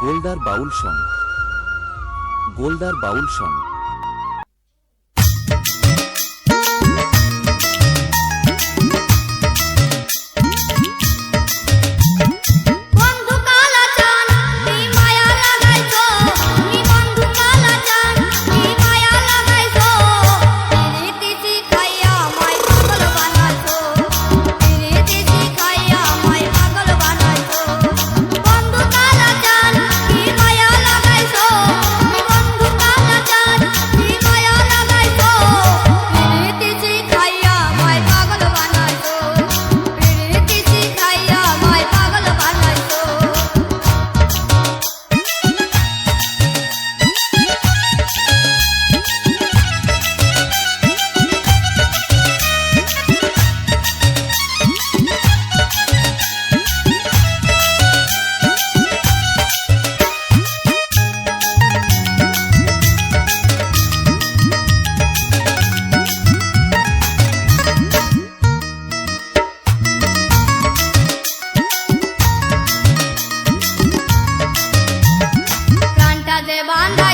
Goldar Baul song. Goldar Baul song. banda